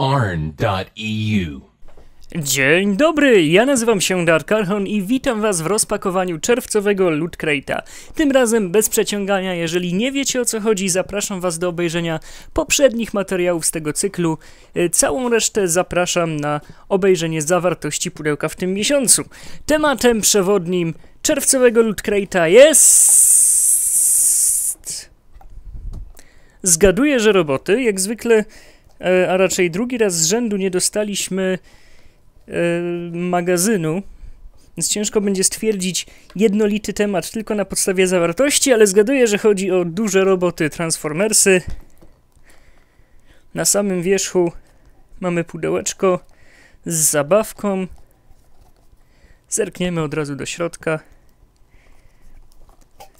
arn.eu. Dzień dobry, ja nazywam się Dark Archon i witam was w rozpakowaniu czerwcowego Loot Crate'a. Tym razem bez przeciągania, jeżeli nie wiecie o co chodzi, zapraszam was do obejrzenia poprzednich materiałów z tego cyklu. Y, Całą resztę zapraszam na obejrzenie zawartości pudełka w tym miesiącu. Tematem przewodnim czerwcowego Loot Crate'a jest... Zgaduję, że roboty. Jak zwykle, a raczej drugi raz z rzędu nie dostaliśmy e, magazynu, więc ciężko będzie stwierdzić jednolity temat tylko na podstawie zawartości, ale zgaduję, że chodzi o duże roboty Transformersy. Na samym wierzchu mamy pudełeczko z zabawką. Zerkniemy od razu do środka.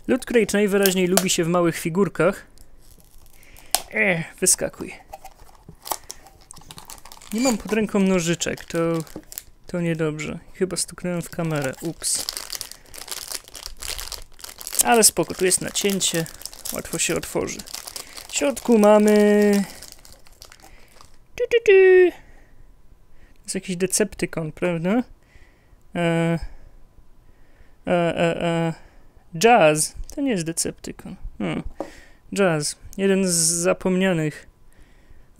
Loot najwyraźniej lubi się w małych figurkach. Ech, wyskakuj. Nie mam pod ręką nożyczek, to, to niedobrze. Chyba stuknąłem w kamerę, ups. Ale spoko, tu jest nacięcie, łatwo się otworzy. W środku mamy... Tu, tu, tu. To jest jakiś Decepticon, prawda? E, e, e, e. Jazz. To nie jest Decepticon. Hmm. Jazz. Jeden z zapomnianych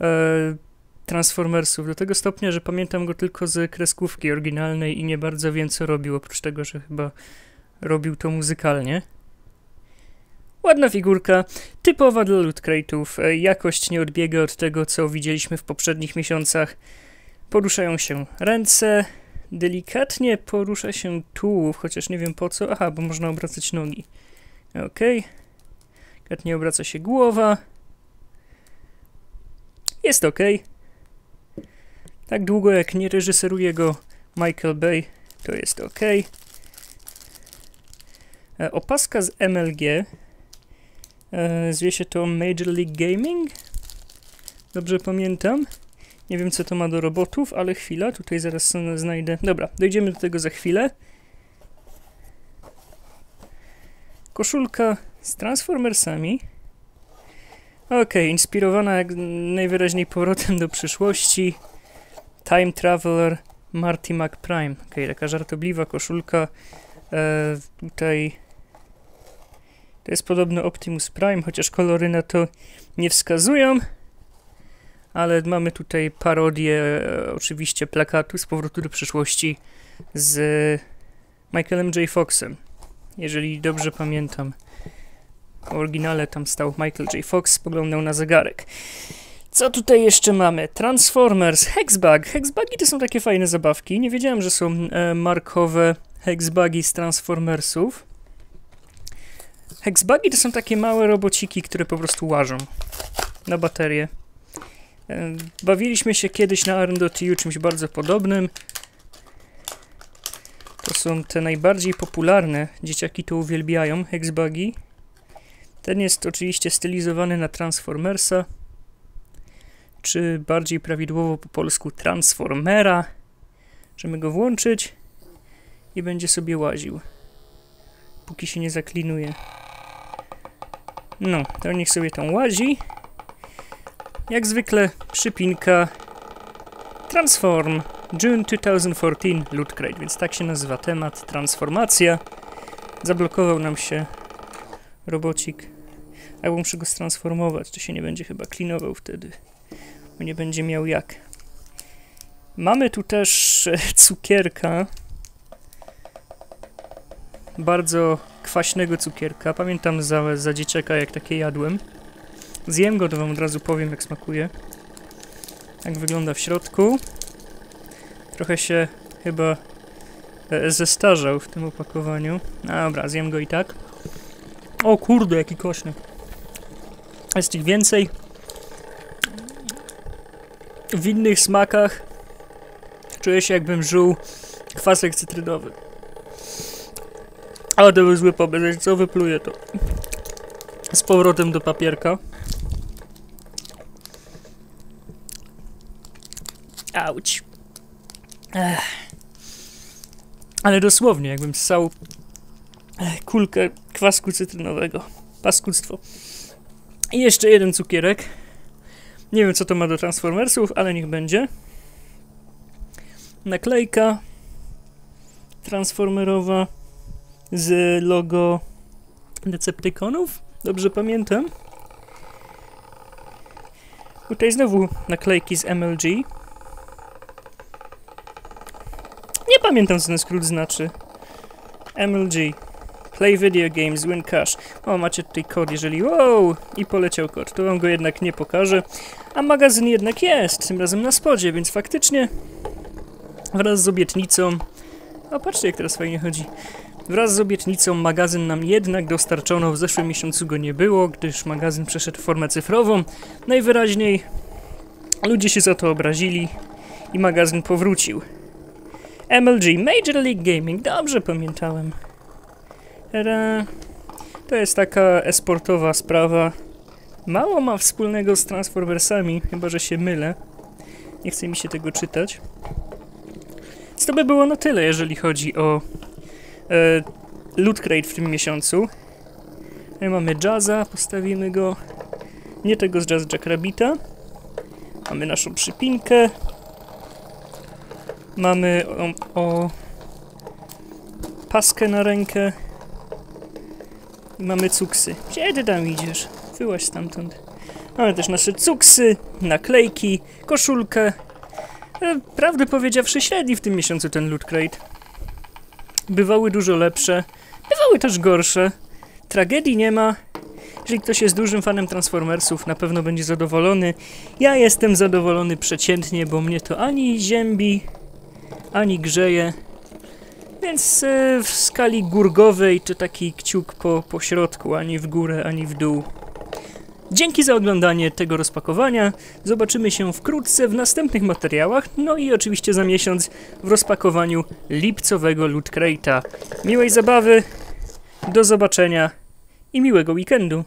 e, Transformersów. Do tego stopnia, że pamiętam go tylko z kreskówki oryginalnej i nie bardzo wiem, co robił, oprócz tego, że chyba robił to muzykalnie. Ładna figurka, typowa dla loot Jakość nie odbiega od tego, co widzieliśmy w poprzednich miesiącach. Poruszają się ręce, delikatnie porusza się tułów, chociaż nie wiem po co. Aha, bo można obracać nogi. Okej. Okay. Delikatnie obraca się głowa. Jest ok. Tak długo jak nie reżyseruje go Michael Bay, to jest ok. E, opaska z MLG. E, zwie się to Major League Gaming. Dobrze pamiętam. Nie wiem co to ma do robotów, ale chwila, tutaj zaraz znajdę. Dobra, dojdziemy do tego za chwilę. Koszulka z Transformersami. Okej, okay, inspirowana jak najwyraźniej powrotem do przyszłości. Time Traveler Marty McPrime. Okay, taka żartobliwa koszulka. E, tutaj to jest podobno Optimus Prime, chociaż kolory na to nie wskazują. Ale mamy tutaj parodię e, oczywiście plakatu z powrotu do przyszłości z Michaelem J. Foxem. Jeżeli dobrze pamiętam. W oryginale tam stał Michael J. Fox, spoglądał na zegarek. Co tutaj jeszcze mamy? Transformers, Hexbug. Hexbugi to są takie fajne zabawki. Nie wiedziałem, że są e, markowe Hexbugi z Transformersów. Hexbugi to są takie małe robociki, które po prostu łażą na baterię. E, bawiliśmy się kiedyś na Arn.tu czymś bardzo podobnym. To są te najbardziej popularne. Dzieciaki to uwielbiają, Hexbugi. Ten jest oczywiście stylizowany na Transformersa, czy bardziej prawidłowo po polsku Transformera. Możemy go włączyć i będzie sobie łaził, póki się nie zaklinuje. No, to niech sobie tam łazi. Jak zwykle przypinka Transform June 2014 Loot Crate, więc tak się nazywa temat, transformacja. Zablokował nam się robocik. Albo muszę go stransformować, to się nie będzie chyba klinował wtedy, bo nie będzie miał jak. Mamy tu też cukierka. Bardzo kwaśnego cukierka. Pamiętam za, za dzieciaka, jak takie jadłem. Zjem go, to wam od razu powiem, jak smakuje. Jak wygląda w środku. Trochę się chyba e, zestarzał w tym opakowaniu. Dobra, zjem go i tak. O kurde, jaki kośny. Jest ich więcej. W innych smakach czuję się jakbym żył kwasek cytrynowy. Ale to był zły pomysł, co wypluję to. Z powrotem do papierka. Auć. Ech. Ale dosłownie, jakbym ssał kulkę kwasku cytrynowego. Paskudztwo. I jeszcze jeden cukierek. Nie wiem, co to ma do Transformersów, ale niech będzie. Naklejka transformerowa z logo Decepticonów. Dobrze pamiętam. Tutaj znowu naklejki z MLG. Nie pamiętam, co ten skrót znaczy. MLG. Play video games, win cash. O, macie tutaj kod, jeżeli... Wow! I poleciał kod. To wam go jednak nie pokażę. A magazyn jednak jest, tym razem na spodzie, więc faktycznie wraz z obietnicą... O, patrzcie, jak teraz fajnie chodzi. Wraz z obietnicą magazyn nam jednak dostarczono. W zeszłym miesiącu go nie było, gdyż magazyn przeszedł w formę cyfrową. Najwyraźniej ludzie się za to obrazili i magazyn powrócił. MLG, Major League Gaming, dobrze pamiętałem. To jest taka esportowa sprawa. Mało ma wspólnego z Transformersami, chyba że się mylę. Nie chce mi się tego czytać. Więc to by było na tyle, jeżeli chodzi o e, Loot Crate w tym miesiącu. Tutaj mamy Jazza, postawimy go. Nie tego z Jazz Jackrabbita. Mamy naszą przypinkę. Mamy o, o paskę na rękę. Mamy cuksy. Gdzie ty tam idziesz? Wyłaź stamtąd. Mamy też nasze cuksy, naklejki, koszulkę. E, Prawdę powiedziawszy, średni w tym miesiącu ten Loot Crate. Bywały dużo lepsze, bywały też gorsze. Tragedii nie ma. Jeżeli ktoś jest dużym fanem Transformersów, na pewno będzie zadowolony. Ja jestem zadowolony przeciętnie, bo mnie to ani ziębi, ani grzeje. Więc e, w skali górgowej to taki kciuk po, po środku, ani w górę, ani w dół. Dzięki za oglądanie tego rozpakowania. Zobaczymy się wkrótce w następnych materiałach, no i oczywiście za miesiąc w rozpakowaniu lipcowego Loot Crate'a. Miłej zabawy, do zobaczenia i miłego weekendu.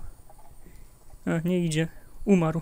A, nie idzie. Umarł.